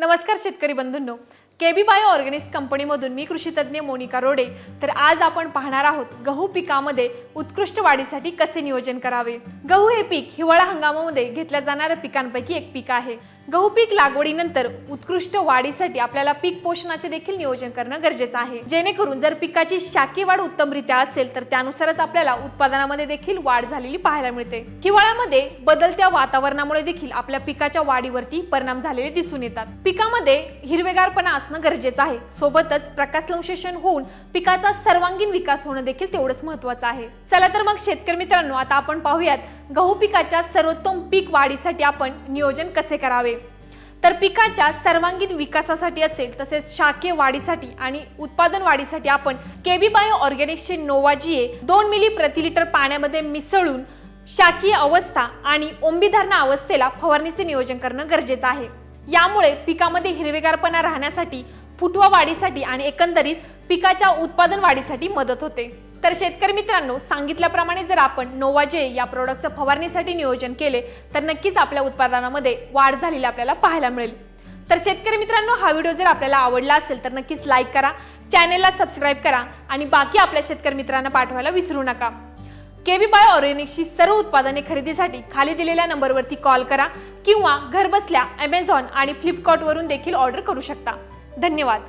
नमस्कार शेतकरी बंधूंनो. केबी बायो ऑर्गॅनिक्स कंपनीमधून मी कृषीतज्ज्ञ मोनिका रोडे. तर आज आपण पाहणार आहोत गहू पिकामध्ये उत्कृष्ट वाढीसाठी कसे नियोजन करावे? गहू हे पीक हिवाळा हंगामामध्ये घेतल्या जाणाऱ्या पिकांपैकी एक पीक आहे. गहू पीक लागवडीनंतर उत्कृष्ट वाढीसाठी आपल्याला पीक पोषणाचे देखील नियोजन करणं गरजेचं आहे. जेणेकरून जर पिकाची शाकी वाढ उत्तमरित्या असेल तर त्यानुसारच आपल्याला उत्पादनामध्ये देखील वाढ झालेली पाहायला मिळते. हिवाळ्यामध्ये बदलत्या वातावरणामुळे देखील आपल्या पिकाच्या वाढीवरती परिणाम झालेले दिसून येतात. पिकामध्ये हिरवेगारपणा असणं गरजेचं आहे. सोबतच प्रकाशसंश्लेषण होऊन पिकाचा सर्वांगीण विकास होणं देखील तेवढंच महत्वाचं आहे. चला तर मग शेतकरी मित्रांनो आता आपण पाहूयात गहू पिकाच्या सर्वोत्तम पीक वाढीसाठी आपण नियोजन कसे करावे? तर पिकाच्या सर्वांगीण विकासासाठी असेल तसेच शाखे वाढीसाठी आणि उत्पादन वाढीसाठी आपण केबी बायो ऑर्गॅनिक्सचे नोवाजीए दोन मिली प्रति लिटर पाण्यामध्ये मिसळून शाकीय अवस्था आणि ओंबीधारणा अवस्थेला फवारणीचे नियोजन करणं गरजेचं आहे. यामुळे पिकामध्ये हिरवेगारपणा राहण्यासाठी फुटवा वाढीसाठी आणि एकंदरीत पिकाच्या उत्पादन वाढीसाठी मदत होते. तर शेतकरी मित्रांनो सांगितल्याप्रमाणे जर आपण नोवाजे या प्रोडक्टचं फवारणीसाठी नियोजन केले तर नक्कीच आपल्या उत्पादनामध्ये वाढ झालेली आपल्याला पाहायला मिळेल. तर शेतकरी मित्रांनो हा व्हिडिओ जर आपल्याला आवडला असेल तर नक्कीच लाईक करा चॅनेलला सबस्क्राईब करा आणि बाकी आपल्या शेतकरी मित्रांना पाठवायला विसरू नका. केबी बाय ऑर्गॅनिक्सची सर्व उत्पादने खरेदीसाठी खाली दिलेल्या नंबरवरती कॉल करा किंवा घरबसल्या अमेझॉन आणि फ्लिपकार्टवरून देखील ऑर्डर करू शकता. धन्यवाद.